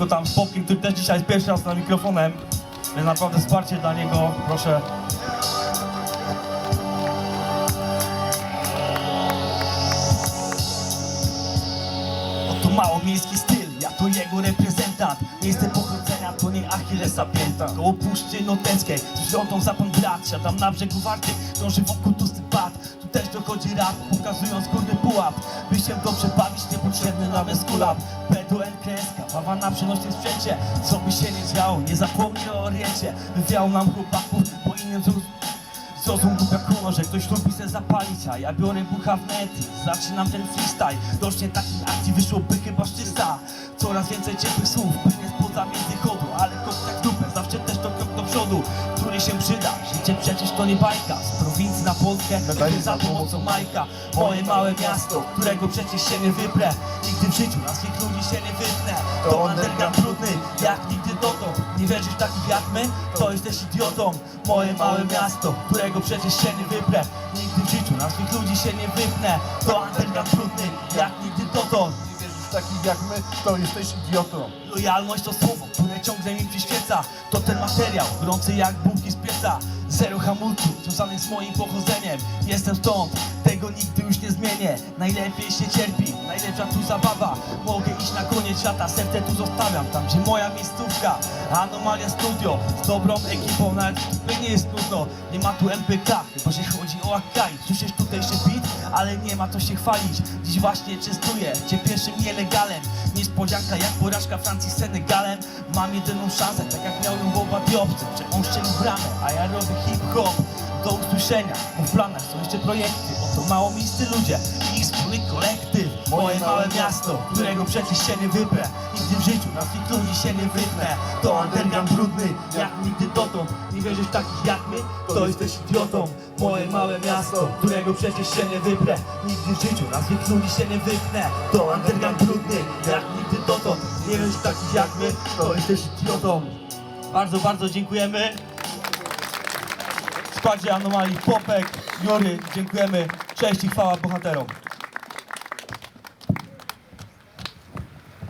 tylko tam z Popkiem, który też dzisiaj jest pierwszy raz na mikrofonem. Więc naprawdę wsparcie dla niego, proszę. Oto mało miejski styl, ja to jego reprezentant. Miejsce pochodzenia to nie Achillesa pięta Koło puszczy noteckiej, z wziątą za pan brat. Siadam na brzegu warty, krąży wokół tłusty rap, pokazując górny pułap. By się dobrze bawić, niepotrzebny nawet skulap P do N kreska, bawa na przenośnym sprzęcie. Co by się nie działo, nie zapomnij o oriencie. Wywiał nam chłopaków, bo innym zrozum Zrozum głupia kuno, że ktoś lubi se zapalić A ja biorę bucha w net. I zaczynam ten freestyle. Rocznie takich akcji wyszłoby chyba szczysta. Coraz więcej ciepłych słów płynie spoza między chodu Ale kok przecież to nie bajka. Z prowincji na Polskę, będzie za pomocą Majka. Moje małe miasto, którego przecież się nie wyprę. Nigdy w życiu na swych ludzi się nie wytnę. To underground trudny, jak nigdy dotąd. Nie wierzysz takich jak my, to jesteś idiotą. Moje małe miasto, którego przecież się nie wyprę. Nigdy w życiu na swych ludzi się nie wypnę To underground trudny, jak nigdy dotąd. Nie wierzysz w takich jak my, to jesteś idiotą. Lojalność to słowo, które ciągle mi przyświeca. To ten materiał, gorący jak bułki z pieca Zero hamulców, związanych z moim pochodzeniem Jestem stąd, tego nigdy już nie zmienię. Najlepiej się cierpi, najlepsza tu zabawa. Mogę iść na koniec świata, serce tu zostawiam. Tam gdzie moja miejscówka, Anomalia Studio. Z dobrą ekipą, nawet tutaj nie jest nudno Nie ma tu MPK, chyba że chodzi o Akai Słyszysz tutejszy beat, ale nie ma co się chwalić Właśnie częstuję cię pierwszym nielegalem. Niespodzianka jak porażka Francji z Senegalem. Mam jedyną szansę, tak jak miał ją Boba Diopcy Że on szczelił bramę, a ja robię hip-hop. Do usłyszenia, bo w planach są jeszcze projekty. Oto mało miejscy ludzie. I ich wspólny kolektyw Moje małe miasto, którego przecież się nie wyprę. Nigdy w życiu na ludzi się nie wypnę To underground brudny, jak nigdy dotąd. Nie wierzysz takich jak my, to jesteś idiotą. Moje małe miasto, którego przecież się nie wyprę. Nigdy w życiu na ludzi się nie wypnę To underground brudny, jak nigdy dotąd. Nie wierzysz takich jak my, to jesteś idiotą. Bardzo, bardzo dziękujemy. Składzie Anomalii Popek, Jury, dziękujemy. Cześć i chwała bohaterom.